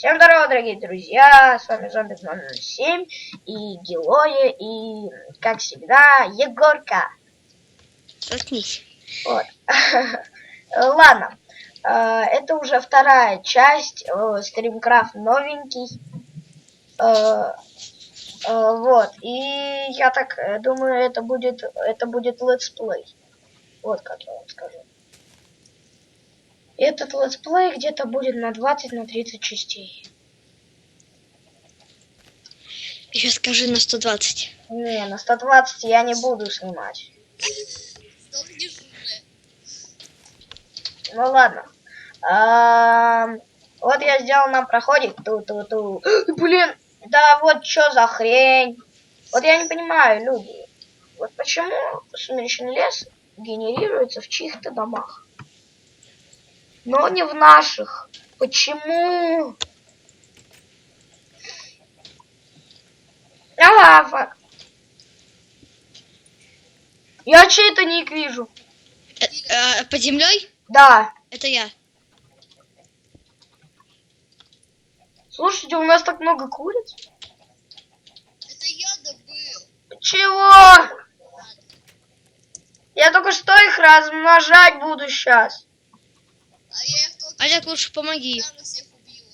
Всем здорово, дорогие друзья! С вами Зомби 007 и Героя, и, как всегда, Егорка. Заткнись. Вот. Ладно, э, это уже вторая часть, э, стримкрафт новенький. Э, вот, и я так думаю, это будет, это будет летсплей. Вот как я вам скажу. Этот летсплей где-то будет на 20 на 30 частей. Еще скажи на 120. Не, на 120 я не буду снимать. Ну ладно. А, вот я сделал нам проходик. Ту-ту-ту. Блин, да вот что за хрень. Вот я не понимаю, люди. Вот почему сумеречный лес генерируется в чьих-то домах? Но не в наших. Почему? А, лава. Я чей-то ник вижу. Э, э, под землей? Да. Это я. Слушайте, у нас так много куриц. Это я добыл. Чего? Я только что их размножать буду сейчас. А Олег, лучше помоги. рано всех убью.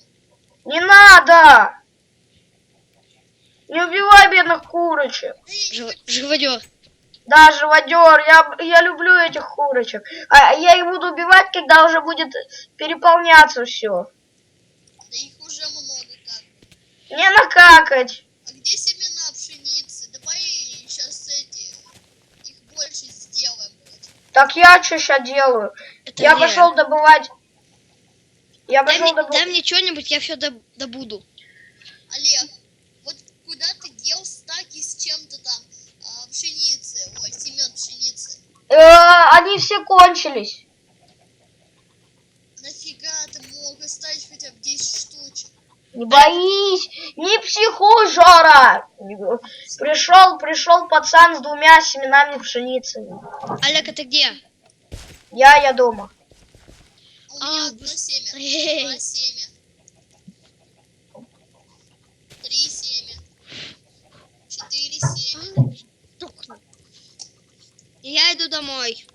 Не надо! Не убивай бедных курочек. Жив... Живодер. Да, живодер, я, я люблю этих курочек. А я их буду убивать, когда уже будет переполняться все. Да их уже много как. Не накакать. А где семена пшеницы? Давай сейчас эти, их больше сделаем. блядь. Так я что сейчас делаю? Это я пошел добывать. Я Дай, мне, дай мне что-нибудь, я все добуду. Олег, вот куда ты дел стаки с чем-то там а, пшеницы? Ой, семен пшеницы. Э, они все кончились. Нафига ты мог оставить хотя бы 10 штучек? Не боись, не психуй, Жора. Пришел, пришел пацан с двумя семенами пшеницы. Олег, это где? Я, я дома. А у меня А, одно семя, два семя, три семя, четыре семя. Сдохну. Я иду домой.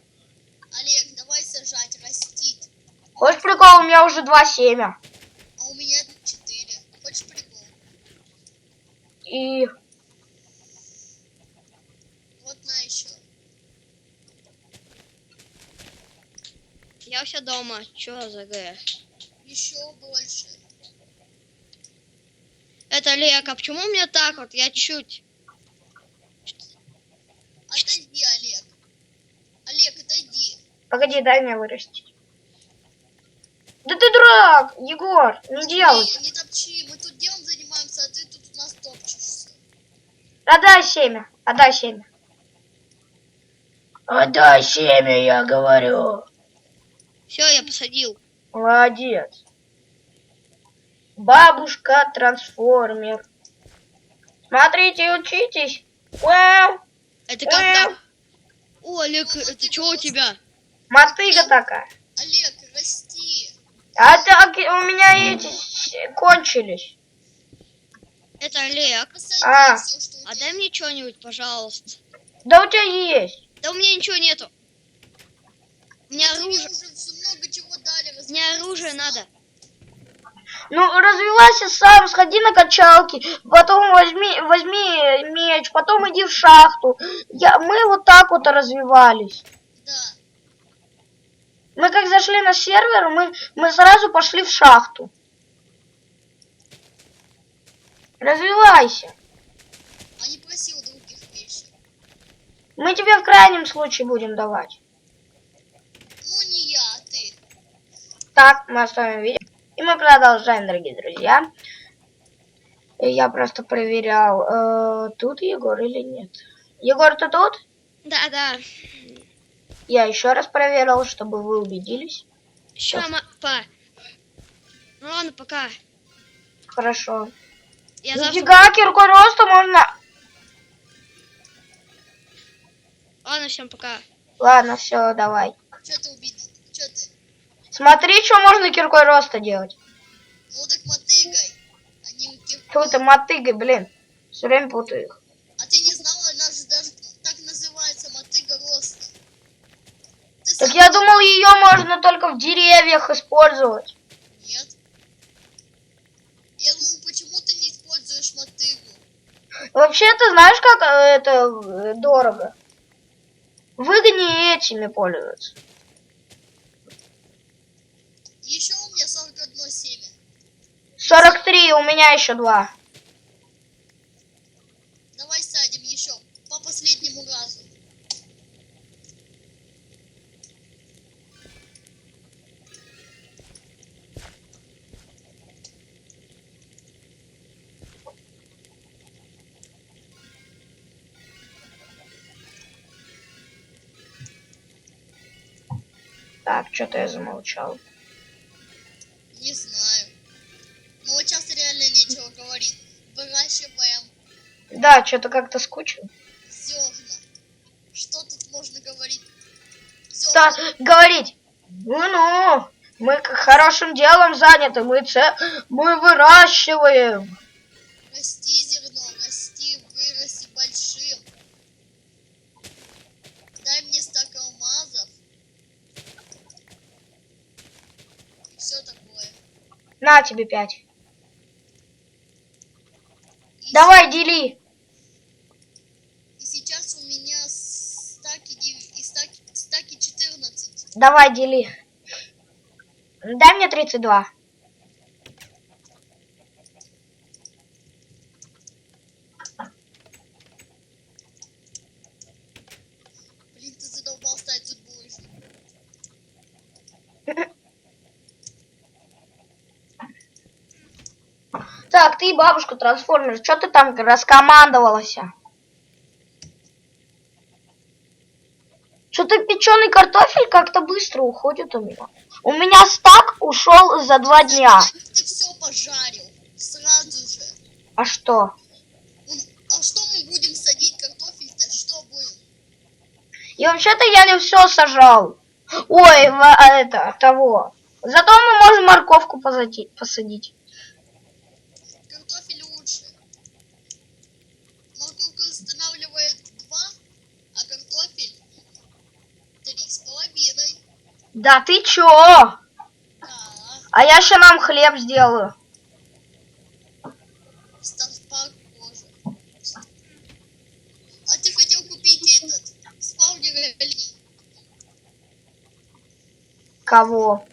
Олег, давай сажать, растить. Хочешь прикол, у меня уже два семя. А у меня четыре. Хочешь прикол? И Вот на еще. Я все дома. Че за г? Еще больше. Это Олег, а почему у меня так вот? Я чуть. Отойди, Олег. Олег, отойди. погоди, дай мне вырастить. Да ты дурак, Егор, не делай. Не, не топчи, мы тут делом занимаемся, а ты тут у нас топчешься. Отдай семя, отдай семя. Отдай семя, я говорю. Все, я посадил. Молодец. Бабушка трансформер. Смотрите, учитесь. Вау, Это когда? О, Олег, это что у тебя? мотыга такая. Олег, расти. А так у меня эти кончились. Это Олег. А. у А дай мне что-нибудь, пожалуйста. Да у тебя есть. Да у меня ничего нету. Мне Тебе оружие. Мне оружие надо. Ну, развивайся сам, сходи на качалки, потом возьми, возьми меч, потом иди в шахту. Я, мы вот так вот развивались. Да. Мы как зашли на сервер, мы, мы сразу пошли в шахту. Развивайся. А не просил других вещей. Мы тебе в крайнем случае будем давать. Ну, не. Так, мы оставим видео. И мы продолжаем, дорогие друзья. Я просто проверял, э, тут Егор или нет. Егор, ты тут? Да, да. Я еще раз проверил, чтобы вы убедились. Все, па. Ну ладно, пока. Хорошо. Я завтра... Нифига, киркой роста можно... Ладно, всем пока. Ладно, все, давай. Че ты убедил? Че ты? Смотри, что можно киркой роста делать. Ну так мотыгай. Какой-то мотыгой, блин. Все время путаю их. А ты не знала, она же даже так называется мотыга роста. Ты Так сам я думал, ее можно только в деревьях использовать. Нет. Я думаю, почему ты не используешь мотыгу? Вообще, ты знаешь, как э, это э, дорого? Выгоднее этими пользоваться. Еще у меня 41 семя. 43, у меня еще два. Давай садим еще по последнему разу. Так, что-то я замолчал. Не знаю. Ну вот сейчас реально нечего говорить. Выращиваем Да, что-то как-то скучно. зерна. Что тут можно говорить? Да, Зерна. говорить. Ну-ну, мы хорошим делом заняты, мы, це, мы выращиваем. Расти зерно, расти, вырасти большим. Дай мне стак алмазов. И все такое. На тебе пять. Давай, дели. И сейчас у меня стаки, и стаки, стаки 14. Давай, дели. Дай мне 32. Блин, ты задолбал стать тут булочник. Так, ты бабушка трансформер, что ты там раскомандовалась? Что-то печеный картофель как-то быстро уходит у меня. У меня стак ушел за два дня. Ты все пожарил. Сразу же. А что? А что мы будем садить картофель-то? Что будем? И вообще-то я не все сажал. Ой, а это, того. Зато мы можем морковку посадить. Картофель лучше. Морковка устанавливает 2, а картофель три с половиной. Да ты чё? А я еще нам хлеб сделаю. А ты хотел купить этот спаунер Кого?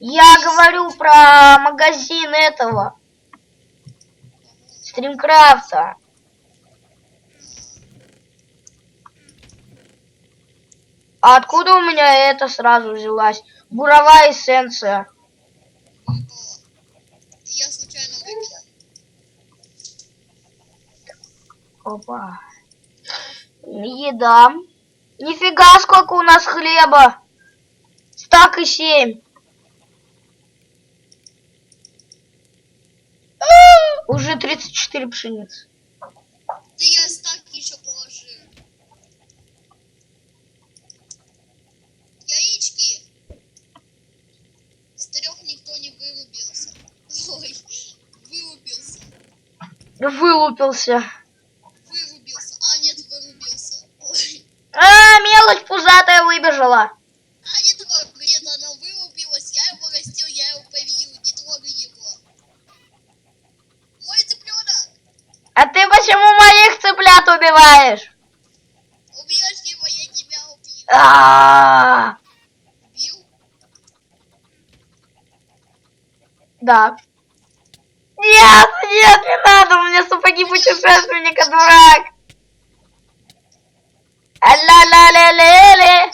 Я говорю про магазин этого. Стримкрафта. А откуда у меня это сразу взялась? Буровая эссенция. Я случайно выкинул. Опа. Еда. Нифига, сколько у нас хлеба. Стак и семь. Уже 34 пшеницы. Да я стак еще положил. Яички. С трех никто не вырубился. Ой, вырубился. Вылупился. Вырубился. А, нет, вырубился. Ой. А, мелочь пузатая выбежала. А, не трогай. Нет, она вырубилась. Я его растил, я его повел. Не трогай его. Мой цыпленок. А ты почему моих цыплят убиваешь? Убьешь его, я тебя убью. А, Убил? Да. Нет, нет, не надо, у меня сапоги путешественника, дурак. А-ля-ля-ля-ля-ля.